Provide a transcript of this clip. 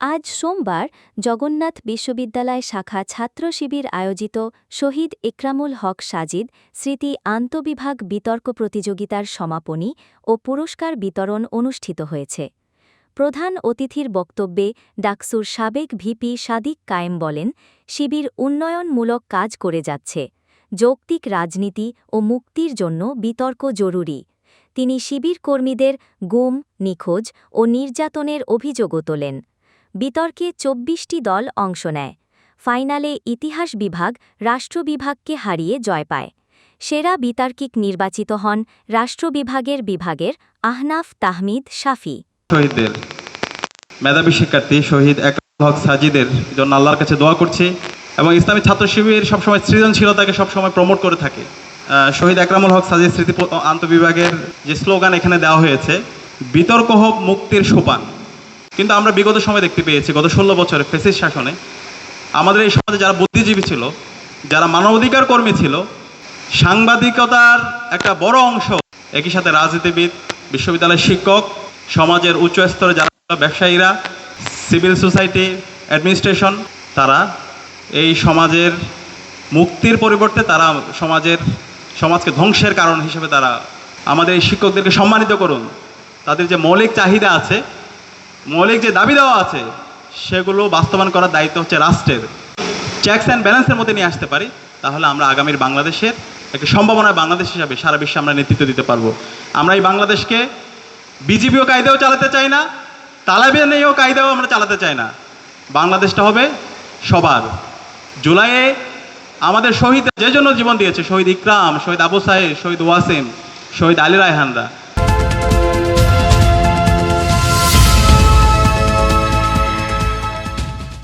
আজ সোমবার জগন্নাথ বিশ্ববিদ্যালয় শাখা ছাত্র শিবির আয়োজিত শহীদ ইকরামুল হক সাজিদ স্মৃতি আন্তবিভাগ বিতর্ক প্রতিযোগিতার সমাপনী ও পুরস্কার বিতরণ অনুষ্ঠিত হয়েছে। প্রধান অতিথির বক্তব্যে ডাকসুর সাবেক ভিপি সাদিক কায়েম বলেন, শিবির উন্নয়নমূলক কাজ করে যাচ্ছে, যৌক্তিক রাজনীতি ও মুক্তির জন্য বিতর্ক জরুরি। তিনি শিবির কর্মীদের গুম, নিখোঁজ ও নির্যাতনের অভিযোগও তোলেন। বিতর্কে চব্বিশটি দল অংশ নেয়। ফাইনালে ইতিহাস বিভাগ রাষ্ট্র বিভাগকে হারিয়ে জয় পায়। সেরা বিতার্কিক নির্বাচিত হন রাষ্ট্র বিভাগের বিভাগের আহনাফ তাহমিদ শাফি। শহীদদের, মেধাবী শিক্ষার্থী শহীদ হক সাজিদের জন্য আল্লাহর কাছে দোয়া করছি এবং ইসলামী ছাত্র শিবির সবসময় সৃজনশীলতাকে সবসময় প্রমোট করে থাকে। শহীদ একরামুল হক সাজিদ স্মৃতি আন্তবিভাগের যে স্লোগান এখানে দেওয়া হয়েছে, বিতর্ক হোক মুক্তির সোপান। কিন্তু আমরা বিগত সময় দেখতে পেয়েছি, গত ষোলো বছরে ফেসিস শাসনে, আমাদের এই সমাজে যারা বুদ্ধিজীবী ছিল, যারা মানবাধিকার কর্মী ছিল, সাংবাদিকতার একটা বড় অংশ, একই সাথে রাজনীতিবিদ, বিশ্ববিদ্যালয়ের শিক্ষক, সমাজের উচ্চ স্তরে যারা ব্যবসায়ীরা, সিভিল সোসাইটি, অ্যাডমিনিস্ট্রেশন, তারা এই সমাজের মুক্তির পরিবর্তে তারা সমাজের, সমাজকে ধ্বংসের কারণ হিসেবে তারা আমাদের এই শিক্ষকদেরকে সম্মানিত করুন। তাদের যে মৌলিক চাহিদা আছে মৌলিক যে দাবি দেওয়া আছে, সেগুলো বাস্তবায়ন করার দায়িত্ব হচ্ছে রাষ্ট্রের। চেকস অ্যান্ড ব্যালেন্সের মধ্যে নিয়ে আসতে পারি, তাহলে আমরা আগামীর বাংলাদেশের একটি সম্ভাবনা বাংলাদেশ হিসাবে সারা বিশ্বে আমরা নেতৃত্ব দিতে পারব। আমরা এই বাংলাদেশকে বিজিবিও কায়দাও চালাতে চাই না তালেবানেও কায়দাও আমরা চালাতে চাই না। বাংলাদেশটা হবে সবার। জুলাইয়ে আমাদের শহীদ যে জন্য জীবন দিয়েছে, শহীদ ইকরাম, শহীদ আবু সাহেব, শহীদ ওয়াসিম, শহীদ আলী রায়হানরা।